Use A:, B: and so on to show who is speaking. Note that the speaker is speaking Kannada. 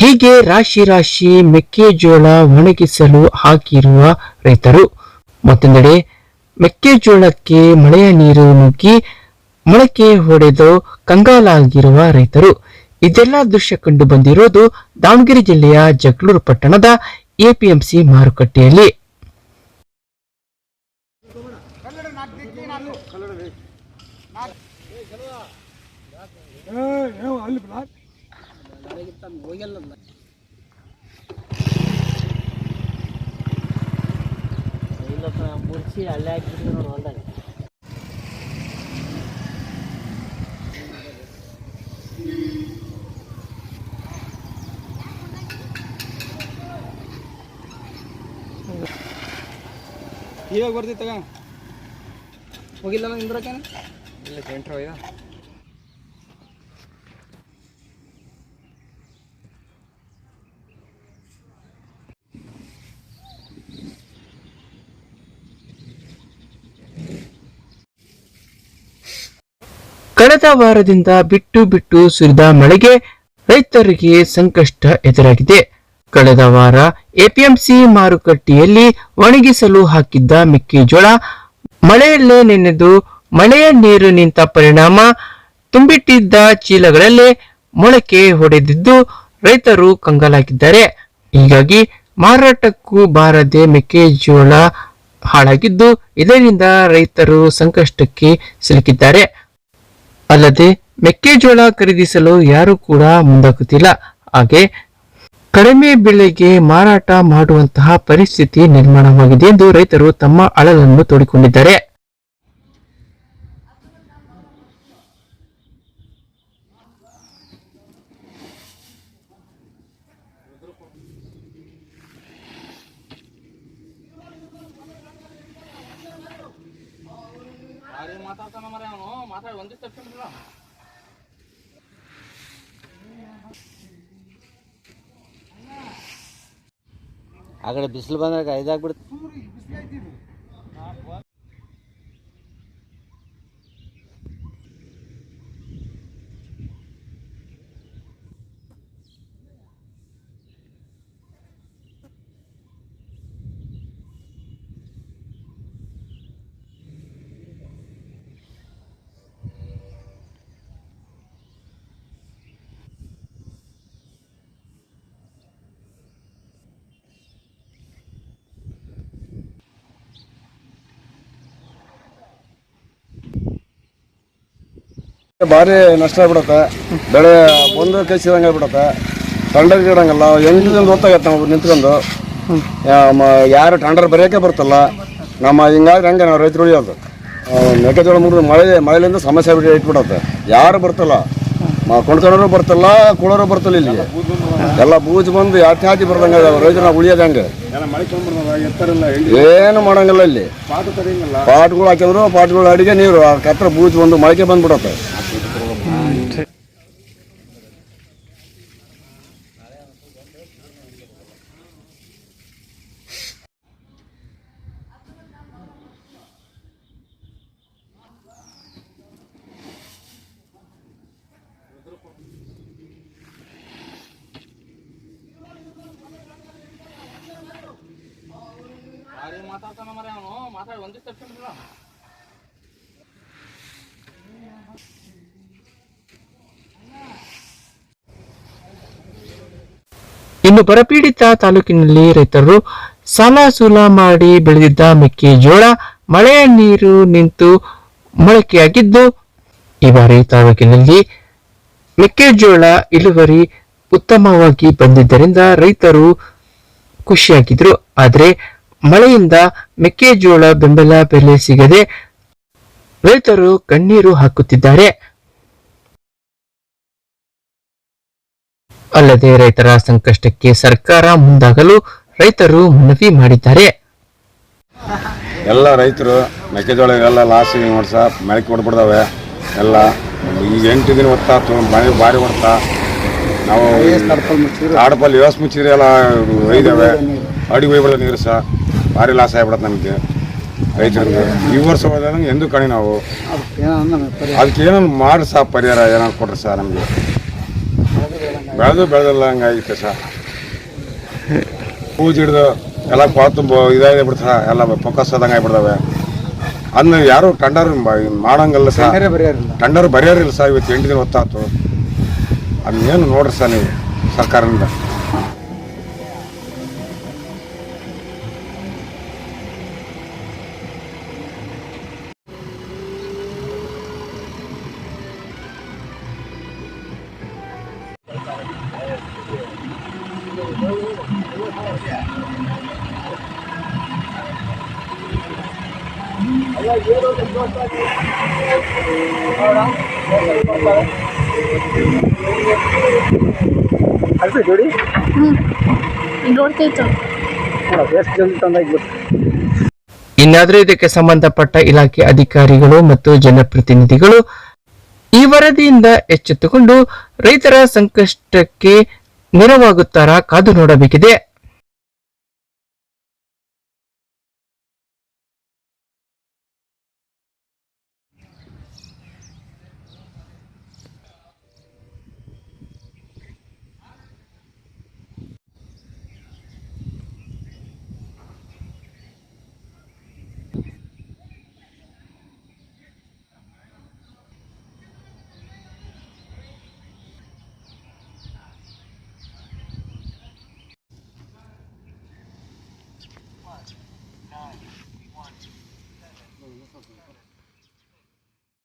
A: ಹೀಗೆ ರಾಶಿ ರಾಶಿ ಮೆಕ್ಕೆಜೋಳ ಒಣಗಿಸಲು ಹಾಕಿರುವ ರೈತರು. ಮತ್ತೊಂದೆಡೆ ಮೆಕ್ಕೆಜೋಳಕ್ಕೆ ಮಳೆಯ ನೀರು ನುಗ್ಗಿ ಮೊಳಕೆ ಹೊಡೆದು ಕಂಗಾಲಾಗಿರುವ ರೈತರು. ಇದೆಲ್ಲ ದೃಶ್ಯ ಕಂಡು ಬಂದಿರುವುದು ದಾವಣಗೆರೆ ಜಿಲ್ಲೆಯ ಜಗಳೂರು ಪಟ್ಟಣದ ಎಪಿಎಂಸಿ ಮಾರುಕಟ್ಟೆಯಲ್ಲಿ.
B: ಮುರ್ಸಿ ಅಲ್ಲೇ ಹಾಕಿದ್ರು ನೋಡಿ ಹೊಲ್ದಾಗ.
C: ಇವಾಗ ಬರ್ತಿತ್ತಗ ಹೋಗಿಲ್ಲ ಇಂದ್ರಕ್ಕೆ
B: ಇಲ್ಲ ಸೆಂಟ್ರ್ ಹೋಯ್ದ
A: ಕಳೆದ ವಾರದಿಂದ ಬಿಟ್ಟು ಬಿಟ್ಟು ಸುರಿದ ಮಳೆಗೆ ರೈತರಿಗೆ ಸಂಕಷ್ಟ ಎದುರಾಗಿದೆ. ಕಳೆದ ವಾರ ಎಪಿಎಂಸಿ ಮಾರುಕಟ್ಟೆಯಲ್ಲಿ ಒಣಗಿಸಲು ಹಾಕಿದ್ದ ಮೆಕ್ಕೆಜೋಳ ಮಳೆಯಲ್ಲೇ ನೆನೆದು ಮಳೆಯ ನೀರು ನಿಂತ ಪರಿಣಾಮ ತುಂಬಿಟ್ಟಿದ್ದ ಚೀಲಗಳಲ್ಲೇ ಮೊಳಕೆ ಹೊಡೆದಿದ್ದು ರೈತರು ಕಂಗಾಲಾಗಿದ್ದಾರೆ. ಹೀಗಾಗಿ ಮಾರಾಟಕ್ಕೂ ಬಾರದೆ ಮೆಕ್ಕೆಜೋಳ ಹಾಳಾಗಿದ್ದು ಇದರಿಂದ ರೈತರು ಸಂಕಷ್ಟಕ್ಕೆ ಸಿಲುಕಿದ್ದಾರೆ. ಅಲ್ಲದೆ ಮೆಕ್ಕೆಜೋಳ ಖರೀದಿಸಲು ಯಾರು ಕೂಡ ಮುಂದಾಗುತ್ತಿಲ್ಲ. ಹಾಗೆ ಕಡಿಮೆ ಬೆಲೆಗೆ ಮಾರಾಟ ಮಾಡುವಂತಹ ಪರಿಸ್ಥಿತಿ ನಿರ್ಮಾಣವಾಗಿದೆ ಎಂದು ರೈತರು ತಮ್ಮ ಅಳಲನ್ನು ತೋಡಿಕೊಂಡಿದ್ದಾರೆ.
C: ಮಾತಾಡ್ತಾನ ಮರ ಅವನು? ಮಾತಾಡಿ ಒಂದಿಷ್ಟು ತಪ್ಪಿಲ್ಲ
B: ಆ ಕಡೆ ಬಿಸಿಲು ಬಂದಾಗ ಇದಾಗ್ಬಿಡುತ್ತೆ
D: ಭಾರಿ ನಷ್ಟ ಆಗ್ಬಿಡತ್ತೆ. ಬೆಳೆ ಒಂದು ಕೈ ಸಿದಂಗೆ ಆಗ್ಬಿಡತ್ತೆ. ಟಂಡರ್ ಇಡಂಗಲ್ಲ ದಿನ ಗೊತ್ತಾಗತ್ತೆ ನಾವು ನಿಂತ್ಕೊಂಡು. ಯಾರು ಟಂಡರ್ ಬರೆಯೋಕೆ ಬರ್ತಲ್ಲ ನಮ್ಮ ಹಿಂಗಾದ್ರೆ ಹಂಗೆ ನಾವು ರೈತರು ಉಳಿಯೋದು. ಮೆಕ್ಕೆಜೋಳ ಮುರಿದು ಮಳೆ ಮಳೆಯಿಂದ ಸಮಸ್ಯೆ ಬಿಟ್ಟು ಇಟ್ಬಿಡತ್ತೆ. ಯಾರು ಬರ್ತಲ್ಲ ಕೊಂಡ್ಕೊಂಡ್ರು ಕೊಂಡ್ಕೊಳೋರು ಬರ್ತಲ್ಲ ಕುಳೋರು ಬರ್ತಲ್ಲ ಇಲ್ಲಿ. ಎಲ್ಲ ಬೂಜ್ ಬಂದು ಯಾತಿ ಹಾಕಿ ಬರ್ದಂಗೆ ರೈತರು ನಾವು ಉಳಿಯೋದು ಹಂಗೆ? ಏನು ಮಾಡಂಗಿಲ್ಲ ಇಲ್ಲಿ. ಪಾಟ್ಗಳು ಹಾಕಿದ್ರು ಪಾಟ್ಗಳು ಅಡಿಗೆ ನೀರು ಕತ್ರ ಬೂಜ್ ಬಂದು ಮೊಳಕೆ ಬಂದ್ಬಿಡತ್ತೆ
C: ಭಾರಿ ಮಾತಾಡ್ತಾನ ಅವನು. ಮಾತಾಡಿ ಒಂದಿಷ್ಟು ತಪ್ಪಿಲ್ಲ
A: ಇನ್ನು ಬರಪೀಡಿತ ತಾಲೂಕಿನಲ್ಲಿ ರೈತರು ಸಾಲ ಸೂಲ ಮಾಡಿ ಬೆಳೆದಿದ್ದ ಮೆಕ್ಕೆಜೋಳ ಮಳೆಯ ನೀರು ನಿಂತು ಮೊಳಕೆಯಾಗಿದ್ದು, ಈ ಬಾರಿ ತಾಲೂಕಿನಲ್ಲಿ ಮೆಕ್ಕೆಜೋಳ ಇಳುವರಿ ಉತ್ತಮವಾಗಿ ಬಂದಿದ್ದರಿಂದ ರೈತರು ಖುಷಿಯಾಗಿದ್ರು. ಆದರೆ ಮಳೆಯಿಂದ ಮೆಕ್ಕೆಜೋಳ ಬೆಂಬಲ ಬೆಲೆ ಸಿಗದೆ ರೈತರು ಕಣ್ಣೀರು ಹಾಕುತ್ತಿದ್ದಾರೆ. ಅಲ್ಲದೆ ರೈತರ ಸಂಕಷ್ಟಕ್ಕೆ ಸರ್ಕಾರ ಮುಂದಾಗಲು ರೈತರು ಮನವಿ ಮಾಡಿದ್ದಾರೆ.
D: ಎಲ್ಲ ರೈತರು ಮೆಕ್ಕೆಜೋಳ ಎಲ್ಲ ಲಾಸ್ ಮಾಡಿ ಸರ್ ಮಳೆ ಕೊಡ್ಬಿಡ್ದಾವೆ. ಎಲ್ಲ ಈಗ ಎಂಟು ದಿನ ಹೊತ್ತಾತು ಮಳೆ ಭಾರಿ ಹೊಡ್ತಾ ನಾವು ಆಡಪಲ್ಲಿ ವ್ಯವಸ್ಥೆ ಮುಚ್ಚಿದ್ರೆ. ಎಲ್ಲ ಒಯ್ದಾವೆ ಅಡಿಗೆ ಹೋಗ್ಬಿಡ್ದ ನೀರು ಸಹ. ಭಾರಿ ಲಾಸ್ ಆಗ್ಬಿಡತ್ತೆ ನಮಗೆ. ರೈತರಿಗೆ. ಈ ವರ್ಷ ಹೋದಂಗೆ ಎಂದು ಕಣಿ ನಾವು. ಅದಕ್ಕೆ ಏನನ್ನು ಮಾಡಿ ಸಹ ಪರಿಹಾರ ಏನಾದ್ರು ಕೊಡ್ರಿ ಸರ್ ನಮಗೆ. ಬೆಳೆದು ಬೆಳೆದಿಲ್ಲ ಹಂಗಾಗಿತ್ತು ಸರ್ ಪೂಜೆ ಹಿಡ್ದು ಎಲ್ಲ ಪಾತು ಇದಾಗಿ ಬಿಡ್ತಾರ ಎಲ್ಲ ಫೋಕಸ್ ಆದಂಗೆ ಆಗಿಬಿಡ್ತಾವೆ ಅದನ್ನ ಯಾರು ಟಂಡರ್ ಮಾಡಂಗಲ್ಲ ಸರ್ ಟಂಡರ್ ಬರೆಯೋರಿಲ್ಲ. ಸರ್ ಇವತ್ತು ಎಂಟು ದಿನ ಹೊತ್ತಾತು. ಅದನ್ನೇನು ನೋಡ್ರಿ ಸರ್ ನೀವು ಸರ್ಕಾರದಿಂದ.
E: ನೋಡ್ತಿತ್ತು
A: ಇನ್ನಾದ್ರೂ ಇದಕ್ಕೆ ಸಂಬಂಧಪಟ್ಟ ಇಲಾಖೆ ಅಧಿಕಾರಿಗಳು ಮತ್ತು ಜನಪ್ರತಿನಿಧಿಗಳು ಈ ವರದಿಯಿಂದ ಎಚ್ಚೆತ್ತುಕೊಂಡು ರೈತರ ಸಂಕಷ್ಟಕ್ಕೆ ನೆರವಾಗುತ್ತಾರಾ ಕಾದು ನೋಡಬೇಕಿದೆ.